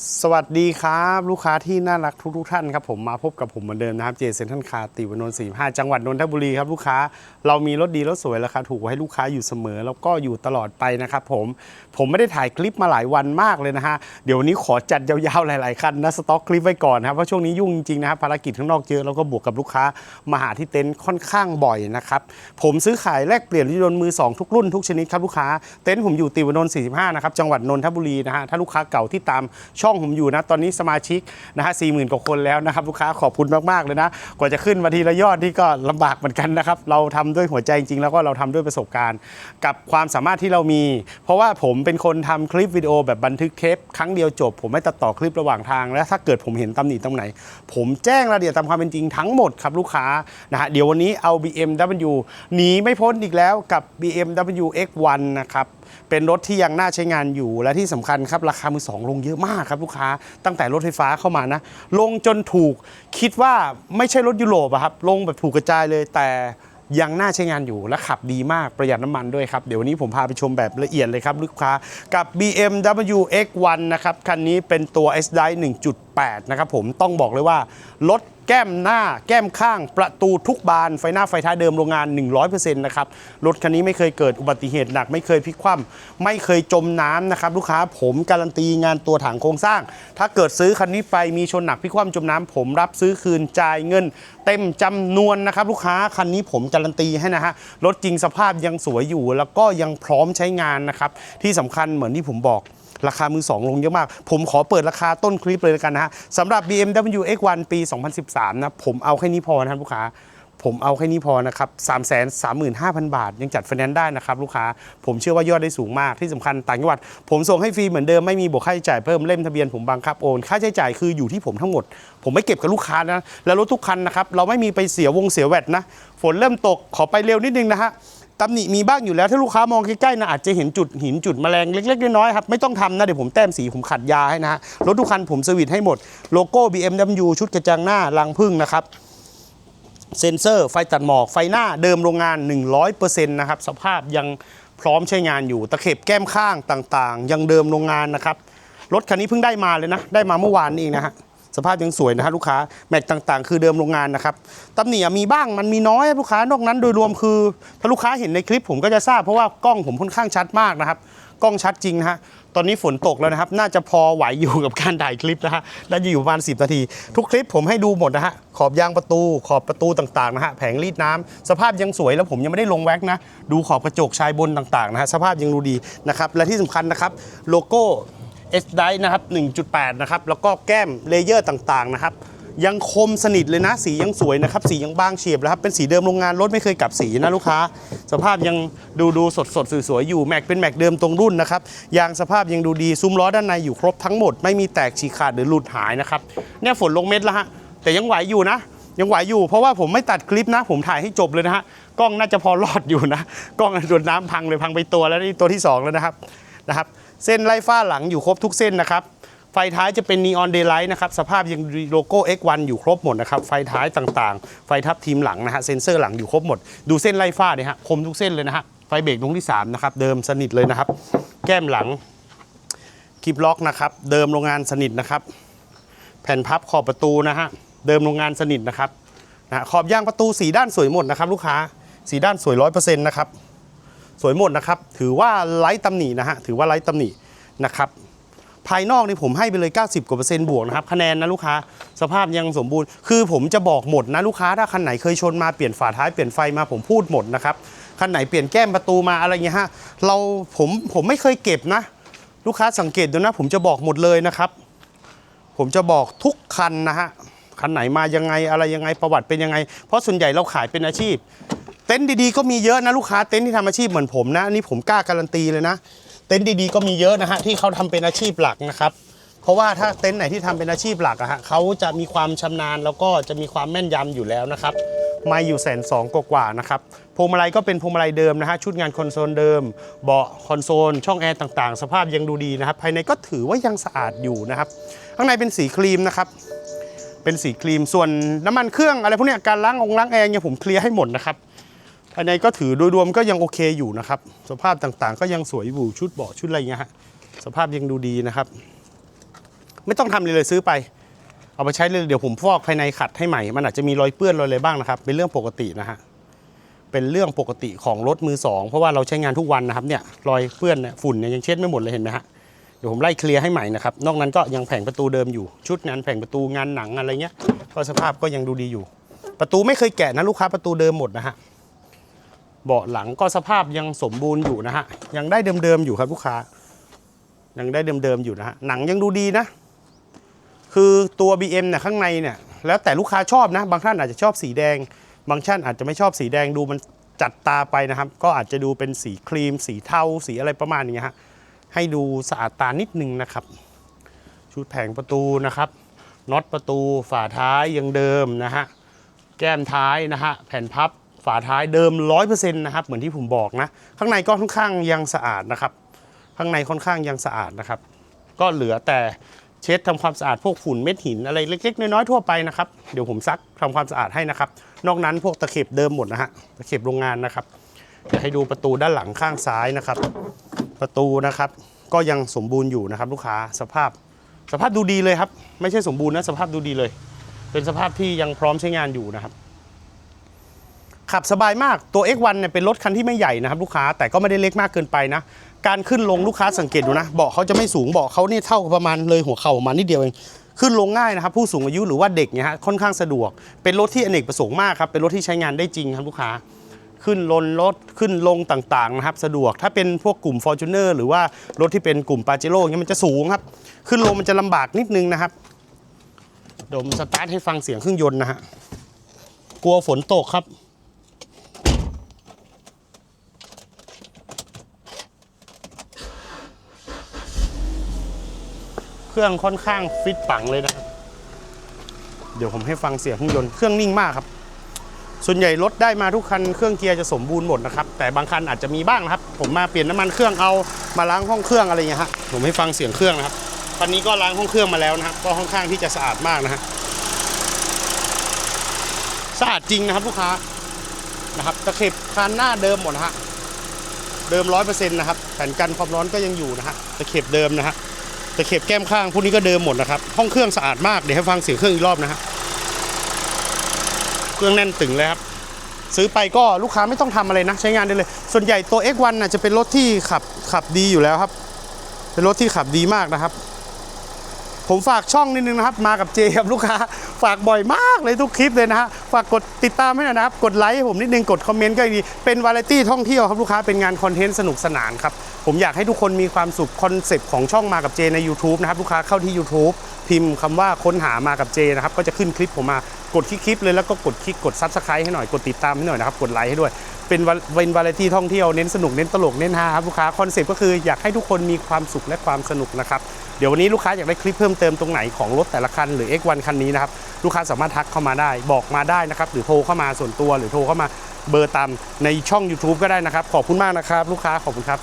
สวัสดีครับ ลูกค้าที่น่ารักทุกทุกท่านครับผมมาพบกับผมเหมือนเดิมนะครับเจเซนทันคาติวนนท์สี่ห้าจังหวัดนนทบุรีครับลูกค้าเรามีรถดีรถสวยราคาถูกให้ลูกค้าอยู่เสมอ แล้วก็อยู่ตลอดไปนะครับผมผมไม่ได้ถ่ายคลิปมาหลายวันมากเลยนะฮะเดี๋ยววันนี้ขอจัดยาวๆหลายๆคันนะสต็อกคลิปไว้ก่อนนะครับเพราะช่วงนี้ยุ่งจริงๆนะครับภารกิจข้างนอกเยอะแล้วก็บวกกับลูกค้ามาหาที่เต็นท์ค่อนข้างบ่อยนะครับผมซื้อขายแลกเปลี่ยนรถยนต์มือสองทุกรุ่นทุกชนิดครับลูกค้าเต็นท์ผมอยู่ติวนนท์45นะครับจังหวัดนนทบุรีนะฮะถ้าลูกค้าเก่าที่ตามช่ององผมอยู่นะตอนนี้สมาชิกนะฮะสี่หมื่นกว่าคนแล้วนะครับลูกค้าขอบคุณมากๆเลยนะกว่าจะขึ้นมาทีละยอดนี่ก็ลำบากเหมือนกันนะครับเราทำด้วยหัวใจจริงๆ แล้วก็เราทำด้วยประสบการณ์ กับความสามารถที่เรามี เพราะว่าผมเป็นคนทำคลิปวิดีโอแบบบันทึกเทปครั้งเดียวจบ ผมไม่ตัดต่อคลิประหว่างทาง และถ้าเกิดผมเห็นตำหนิตรงไหน ผมแจ้งรายละเอียดตามความเป็นจริงทั้งหมดครับลูกค้านะฮะเดี๋ยววันนี้เอา BMW หนีไม่พ้นอีกแล้วกับ BMW X1 นะครับเป็นรถที่ยังน่าใช้งานอยู่และที่สำคัญครับราคามือสองลงเยอะมากครับลูกค้าตั้งแต่รถไฟฟ้าเข้ามานะ ลงจนถูกคิดว่าไม่ใช่รถยุโรปอะครับ ลงแบบถูกกระจายเลยแต่ยังน่าใช้งานอยู่และขับดีมากประหยัดน้ำมันด้วยครับ เดี๋ยววันนี้ผมพาไปชมแบบละเอียดเลยครับ ลูกค้ากับ BMW X1 นะครับ คันนี้เป็นตัว S-Drive 8 นะครับผมต้องบอกเลยว่ารถแก้มหน้าแก้มข้างประตูทุกบานไฟหน้าไฟท้ายเดิมโรงงาน 100%นะครับรถคันนี้ไม่เคยเกิดอุบัติเหตุหนัก ไม่เคยพลิกคว่ำไม่เคยจมน้ำนะครับลูกค้าผมการันตีงานตัวถังโครงสร้าง ถ้าเกิดซื้อคันนี้ไปมีชนหนักพลิกคว่ำจมน้ำผมรับซื้อคืนจ่ายเงิน เต็มจำนวนนะครับลูกค้าคันนี้ผมการันตีให้นะฮะรถจริงสภาพยังสวยอยู่ แล้วก็ยังพร้อมใช้งานนะครับที่สำคัญเหมือนที่ผมบอก ราคามือ2ลงเยอะมาก ผมขอเปิดราคาต้นคลิปเลยกันนะฮะสำหรับ BMW X1 ปี 2013 นะผมเอาแค่นี้พอนะครับลูกค้าผมเอาแค่นี้พอนะครับ3 3 5 0 0 0 บาท ยังจัดไฟแนนซ์ได้นะครับลูกค้า ผมเชื่อว่ายอดได้สูงมากที่สำคัญต่างจังหวัด ผมส่งให้ฟรีเหมือนเดิม ไม่มีบวกค่าใช้จ่ายเพิ่มเล่มทะเบียนผมบังคับโอน ค่าใช้จ่ายคืออยู่ที่ผมทั้งหมด ผมไม่เก็บกับลูกค้านะ แล้วรถทุกคันนะครับ เราไม่มีไปเสียวงเสียแวดนะ ฝนเริ่มตกขอไปเร็วนิดนึงนะฮะ ตำหนิมีบ้างอยู่แล้วถ้าลูกค้ามองใกล้ๆนะอาจจะเห็นจุดหินจุดแมลงเล็กๆน้อยๆครับไม่ต้องทำนะเดี๋ยวผมแต้มสีผมขัดยาให้นะฮะรถทุกคันผมสวิตช์ให้หมดโลโก้ BMW ชุดกระจังหน้ารังพึ่งนะครับเซนเซอร์ไฟตัดหมอกไฟหน้าเดิมโรงงาน 100%นะครับสภาพยังพร้อมใช้งานอยู่ตะเข็บแก้มข้างต่างๆ ยังเดิมโรงงานนะครับรถคันนี้เพิ่งได้มาเลยนะ ได้มาเมื่อวานนี้เองนะฮะ ภาพยังสวยนะฮะลูกค้าแม็กต่างๆ คือเดิมโรงงานนะครับตำหนิมีบ้างมันมีน้อยลูกค้านอกนั้นโดยรวมคือ ถ้าลูกค้าเห็นในคลิปผมก็จะทราบเพราะว่ากล้องผมค่อนข้างชัดมากนะครับกล้องชัดจริงนะฮะตอนนี้ฝนตกแล้วนะครับ น่าจะพอไหวอยู่กับการถ่ายคลิปนะฮะน่าจะอยู่ประมาณ 10 นาที ทุกคลิปผมให้ดูหมดนะฮะ ขอบยางประตู ขอบประตูต่างๆนะฮะ แผงรีดน้ำสภาพยังสวยแล้วผมยังไม่ได้ลงแว็กนะ ดูขอบกระจกชายบนต่างๆนะฮะ สภาพยังดูดีนะครับ และที่สำคัญนะครับ โลโก้ S d i นะครับ 1.8 นะครับ แล้วก็แก้มเลเยอร์ต่างๆ นะครับ ยังคมสนิทเลยนะ สียังสวยนะครับ สียังบางเฉียบแล้วครับ เป็นสีเดิมโรงงานรถไม่เคยกลับสีนะลูกค้า สภาพยังดูดูสดสดสวยๆ อยู่ แม็กเป็นแม็กเดิมตรงรุ่นนะครับ ยางสภาพยังดูดี ซุ้มล้อด้านในอยู่ครบทั้งหมด ไม่มีแตกฉีกขาดหรือหลุดหายนะครับ เนี่ยฝนลงเม็ดแล้วฮะ แต่ยังไหวอยู่นะยังไหวอยู่เพราะว่าผมไม่ตัดคลิปนะ ผมถ่ายให้จบเลยนะฮะกล้องน่าจะพอรอดอยู่นะกล้องโดนน้ำพังเลยพังไปตัวแล้วนี่ตัวที่สองแล้วนะครับนะครับ เส้นไล่ฟ้าหลังอยู่ครบทุกเส้นนะครับ ไฟท้ายจะเป็นนีออนเดย์ไลท์นะครับ สภาพยังโลโก้ X1 อยู่ครบหมดนะครับ ไฟท้ายต่างๆ ไฟทับทีมหลังนะฮะ เซ็นเซอร์หลังอยู่ครบหมด ดูเส้นไล่ฟ้าเนี่ยฮะ คมทุกเส้นเลยนะฮะ ไฟเบรกดงที่ 3 นะครับ เดิมสนิทเลยนะครับ แก้มหลัง คลิปล็อกนะครับ เดิมโรงงานสนิทนะครับ แผ่นพับขอบประตูนะฮะ เดิมโรงงานสนิทนะครับนะขอบยางประตูสีด้านสวยหมดนะครับลูกค้า สีด้านสวยร้อยเปอร์เซ็นต์นะครับ สวยหมดนะครับ ถือว่าไร้ตำหนินะฮะ ถือว่าไร้ตำหนินะครับ ภายนอกนี่ผมให้ไปเลย 90กว่าเปอร์เซ็นต์บวกนะครับ คะแนนนะลูกค้า สภาพยังสมบูรณ์ คือผมจะบอกหมดนะลูกค้า ถ้าคันไหนเคยชนมาเปลี่ยนฝาท้ายเปลี่ยนไฟมาผมพูดหมดนะครับ คันไหนเปลี่ยนแก้มประตูมาอะไรเงี้ยฮะ เราผมผมไม่เคยเก็บนะ ลูกค้าสังเกตดูนะ ผมจะบอกหมดเลยนะครับ ผมจะบอกทุกคันนะฮะ คันไหนมายังไงอะไรยังไงประวัติเป็นยังไง เพราะส่วนใหญ่เราขายเป็นอาชีพ เต็นท์ดีๆก็มีเยอะนะลูกค้าเต็นท์ที่ทำอาชีพเหมือนผมนะนี่ผมกล้าการันตีเลยนะ เต็นท์ดีๆก็มีเยอะนะฮะที่เขาทำเป็นอาชีพหลักนะครับเพราะว่าถ้าเต็นท์ไหนที่ทำเป็นอาชีพหลักอะฮะเขาจะมีความชำนาญแล้วก็จะมีความแม่นยำอยู่แล้วนะครับม่อยู่แสนสองกว่าๆนะครับพวงมาลัยก็เป็นพวงมาลัยเดิมนะฮะชุดงานคอนโซลเดิม เบาะคอนโซล ช่องแอร์ต่างๆ สภาพยังดูดีนะครับภายในก็ถือว่ายังสะอาดอยู่นะครับข้างในเป็นสีครีมนะครับเป็นสีครีมส่วนน้ำมันเครื่องอะไรพวกนี้การล้างองค์ล้างแอร์เนี่ยผมเคลียร์ให้หมดนะครับ ภายในก็ถือโดยรวมก็ยังโอเคอยู่นะครับ สภาพต่างๆ ก็ยังสวยอยู่ชุดเบาะชุดอะไรเงี้ยฮะสภาพยังดูดีนะครับ ไม่ต้องทำเลยเลยซื้อไป เอาไปใช้เลยเดี๋ยวผมฟอกภายในขัดให้ใหม่ มันอาจจะมีรอยเปื้อนรอยอะไรบ้างนะครับ เป็นเรื่องปกตินะฮะเป็นเรื่องปกติของรถมือสองเพราะว่าเราใช้งานทุกวันนะครับเนี่ยรอยเปื้อนเนี่ยฝุ่นเนี่ยยังเช็ดไม่หมดเลยเห็นไหมฮะเดี๋ยวผมไล่เคลียร์ให้ใหม่นะครับ นอกนั้นก็ยังแผงประตูเดิมอยู่ ชุดงานแผงประตูงานหนังอะไรเงี้ย ก็สภาพก็ยังดูดีอยู่ ประตูไม่เคยแกะนะลูกค้าประตูเดิมหมดนะฮะ เบาะหลังก็สภาพยังสมบูรณ์อยู่นะฮะ ยังได้เดิมๆอยู่ครับลูกค้า ยังได้เดิมๆอยู่นะฮะ หนังยังดูดีนะ คือตัว BM เนี่ยข้างในเนี่ย แล้วแต่ลูกค้าชอบนะ บางท่านอาจจะชอบสีแดง บางท่านอาจจะไม่ชอบสีแดงดูมันจัดตาไปนะครับ ก็อาจจะดูเป็นสีครีม สีเทา สีอะไรประมาณนี้ฮะ ให้ดูสะอาดตานิดนึงนะครับ ชุดแผงประตูนะครับ น็อตประตู ฝาท้ายยังเดิมนะฮะ แก้มท้ายนะฮะ แผ่นพับ ฝาท้ายเดิม 100%นะครับเหมือนที่ผมบอกนะ ข้างในก็ค่อนข้างยังสะอาดนะครับ ข้างในค่อนข้างยังสะอาดนะครับ ก็เหลือแต่เช็ดทำความสะอาดพวกฝุ่นเม็ดหินอะไรเล็ก ๆ น้อยๆทั่วไปนะครับเดี๋ยวผมซักทำความสะอาดให้นะครับ นอกนั้นพวกตะเข็บเดิมหมดนะฮะตะเข็บโรงงานนะครับจะให้ดูประตูด้านหลังข้างซ้ายนะครับ ประตูนะครับ ก็ยังสมบูรณ์อยู่นะครับ ลูกค้าสภาพ สภาพดูดีเลยครับ ไม่ใช่สมบูรณ์นะสภาพดูดีเลย เป็นสภาพที่ยังพร้อมใช้งานอยู่นะครับ ขับสบายมากตัว X1 เนี่ยเป็นรถคันที่ไม่ใหญ่นะครับลูกค้าแต่ก็ไม่ได้เล็กมากเกินไปนะ การขึ้นลงลูกค้าสังเกตดูนะเบาะเขาจะไม่สูงเบาะเขาเนี่ยเท่าประมาณเลยหัวเข่าประมาณนิดเดียวเองขึ้นลงง่ายนะครับผู้สูงอายุหรือว่าเด็กเนี่ยฮะค่อนข้างสะดวก เป็นรถที่อเนกประสงค์มากครับเป็นรถที่ใช้งานได้จริงครับลูกค้า ขึ้นลนรถขึ้นลงต่างๆนะครับสะดวกถ้าเป็นพวกกลุ่ม f o r t u n e r หรือว่ารถที่เป็นกลุ่มปาเจโร่เนี่ยมันจะสูงครับ ขึ้นลงมันจะลำบากนิดนึงนะครับเดี๋ยวผมสตาร์ทให้ฟังเสียงเครื่องยนต์นะฮะกลัวฝนตกครับ รื่องค่อนข้างฟิตปังเลยนะครับ เดี๋ยวผมให้ฟังเสียงเครื่องยนต์เครื่องนิ่งมากครับ ส่วนใหญ่รถได้มาทุกคันเครื่องเกียร์จะสมบูรณ์หมดนะครับ แต่บางคันอาจจะมีบ้างนะครับ ผมมาเปลี่ยนน้ำมันเครื่องเอามาล้างห้องเครื่องอะไรเงี้ยฮะผมให้ฟังเสียงเครื่องนะครับคันนี้ก็ล้างห้องเครื่องมาแล้วนะครับ ก็ค่อนข้างที่จะสะอาดมากนะฮะสะอาดจริงนะครับลูกค้านะครับตะเข็บคันหน้าเดิมหมดนะฮะเดิมร้อยเปอร์เซ็นต์นะครับแผ่นกันความร้อนก็ยังอยู่นะฮะตะเข็บเดิมนะฮะ ตะเข็บแก้มข้างพวกนี้ก็เดิมหมดนะครับ ห้องเครื่องสะอาดมากเดี๋ยวให้ฟังเสียงเครื่องอีกรอบนะฮะเครื่องแน่นตึงเลยครับซื้อไปก็ลูกค้าไม่ต้องทำอะไรนะ ใช้งานได้เลย ส่วนใหญ่ตัว X1 น่ะจะเป็นรถที่ขับขับดีอยู่แล้วครับ เป็นรถที่ขับดีมากนะครับ ผมฝากช่องนิดนึงนะครับ มากับเจครับลูกค้า ฝากบ่อยมากเลยทุกคลิปเลยนะฮะฝากกดติดตามให้หน่อยนะครับ กดไลค์ให้ผมนิดนึงกดคอมเมนต์ก็ดีเป็นวาไรตี้ท่องเที่ยวครับลูกค้าเป็นงานคอนเทนต์สนุกสนานครับผมอยากให้ทุกคนมีความสุขคอนเซปต์ของช่องมากับเจใน YouTube นะครับลูกค้าเข้าที่ YouTube พิมพ์คำว่าค้นหามากับเจนะครับก็จะขึ้นคลิปผมมากดคลิกๆเลยแล้วก็กดคลิกกดซับสไครต์ให้หน่อยกดติดตามให้หน่อยนะครับกดไลค์ให้ด้วย เป็นวาเป็นวาไรตี้ท่องเที่ยวเน้นสนุกเน้นตลกเน้นฮาครับลูกค้าคอนเซปต์ก็คืออยากให้ทุกคนมีความสุขและความสนุกนะครับเดี๋ยววันนี้ลูกค้าอยากได้คลิปเพิ่มเติมตรงไหนของรถแต่ละคันหรือ X1 คันนี้นะครับลูกค้าสามารถทักเข้ามาได้บอกมาได้นะครับหรือโทรเข้ามาส่วนตัวหรือโทรเข้ามาเบอร์ตามในช่อง YouTube ก็ได้นะครับ ขอบคุณมากนะครับ ลูกค้าขอบคุณครับ